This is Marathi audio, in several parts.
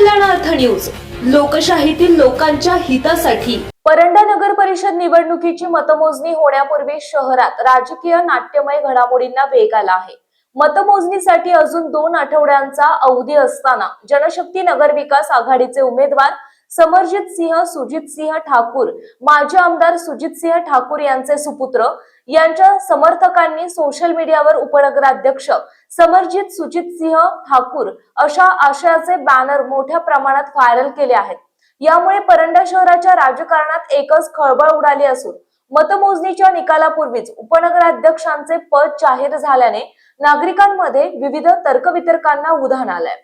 न्यूज. लोकशाहीतील लोकांच्या हितासाठी. परंडा नगर परिषद निवडणुकीची मतमोजणी होण्यापूर्वी शहरात राजकीय नाट्यमय घडामोडींना वेग आला आहे. मतमोजणीसाठी अजून दोन आठवड्यांचा अवधी असताना जनशक्ती नगर विकास आघाडीचे उमेदवार समरजित सिंह सुजित सिंह ठाकूर. माजी आमदार सुजित सिंह ठाकूर यांचे सुपुत्र. यांच्या समर्थकांनी सोशल मीडियावर उपनगराध्यक्ष समरजित सुजित सिंह ठाकूर अशा आशयाचे बॅनर मोठ्या प्रमाणात व्हायरल केले आहेत. यामुळे परंडा शहराच्या राजकारणात एकच खळबळ उडाली असून मतमोजणीच्या निकालापूर्वीच उपनगराध्यक्षांचे पद जाहीर झाल्याने नागरिकांमध्ये विविध तर्कवितर्कांना उधाण आलंय.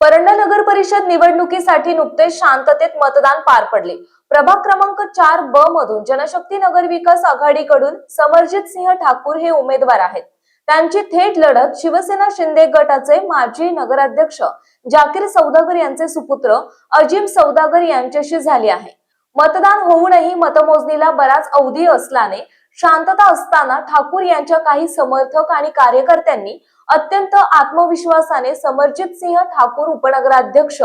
परंडा नगर परिषद निवडणुकीसाठी नुकतेच शांततेत मतदान पार पडले. प्रभाग क्रमांक चार ब मधून जनशक्ती नगर विकास आघाडीकडून समरजित सिंह ठाकूर हे उमेदवार आहेत. त्यांची थेट लढत शिवसेना शिंदे गटाचे माजी नगराध्यक्ष जाकीर सौदागर यांचे सुपुत्र अजिम सौदागर यांच्याशी झाली आहे. मतदान होऊनही मतमोजणीला बराच अवधी असल्याने शांतता असताना ठाकूर यांच्या काही समर्थक आणि कार्यकर्त्यांनी अत्यंत आत्मविश्वासाने समरजित सिंह ठाकूर उपनगराध्यक्ष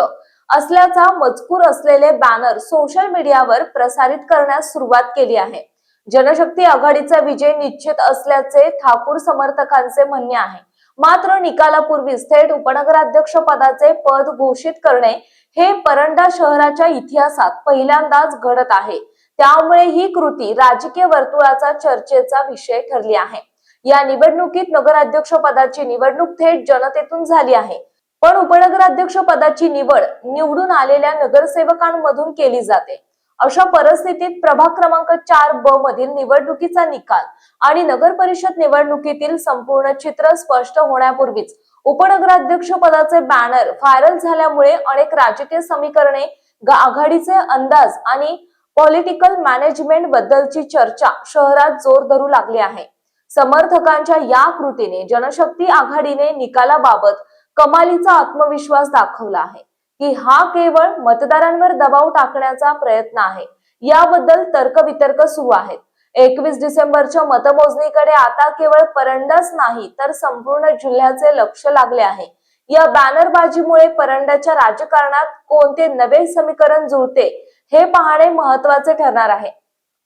असल्याचा मजकूर असलेले बॅनर सोशल मीडियावर प्रसारित करण्यास सुरुवात केली आहे. जनशक्ती आघाडीचा विजय निश्चित असल्याचे ठाकूर समर्थकांचे म्हणणे आहे. मात्र निकालापूर्वीच थेट उपनगराध्यक्ष पदाचे पद घोषित करणे हे परंडा शहराच्या इतिहासात पहिल्यांदाच घडत आहे. त्यामुळे ही कृती राजकीय वर्तुळाचा चर्चेचा विषय ठरली आहे. या निवडणुकीत नगराध्यक्ष पदाची निवडणूक थेट जनतेतून झाली आहे. पण उपनगराध्यक्ष पदाची निवड निवडून आलेल्या नगरसेवकांमधून केली जाते. अशा परिस्थितीत प्रभाग क्रमांक चार ब मधील निवडणुकीचा निकाल आणि नगर परिषद निवडणुकीतील संपूर्ण चित्र स्पष्ट होण्यापूर्वीच उपनगराध्यक्ष पदाचे बॅनर व्हायरल झाल्यामुळे अनेक राजकीय समीकरणे आघाडीचे अंदाज आणि पॉलिटिकल मॅनेजमेंट बद्दलची चर्चा शहरात जोर धरू लागली आहे. समर्थकांच्या या कृतीने जनशक्ती आघाडीने निकालाबाबत कमालीचा आत्मविश्वास दाखवला आहे. की हा केवळ मतदारांवर दबाव टाकण्याचा प्रयत्न आहे. याबद्दल तर्कवितर्क सुरू आहेत. एकवीस डिसेंबरच्या मतमोजणीकडे आता केवळ परंडाच नाही तर संपूर्ण जिल्ह्याचे लक्ष लागले आहे. या बॅनरबाजीमुळे परंडाच्या राजकारणात कोणते नवे समीकरण जुळते हे पाहणे महत्त्वाचे ठरणार आहे.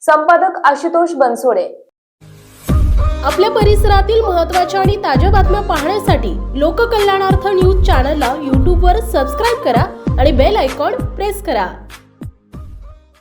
संपादक आशुतोष बनसोडे. आपल्या परिसरातील महत्त्वाच्या आणि ताज्या बातम्या पाहण्यासाठी लोककल्याणार्थ न्यूज चॅनलला यूट्यूबवर सबस्क्राईब करा आणि बेल आयकॉन प्रेस करा.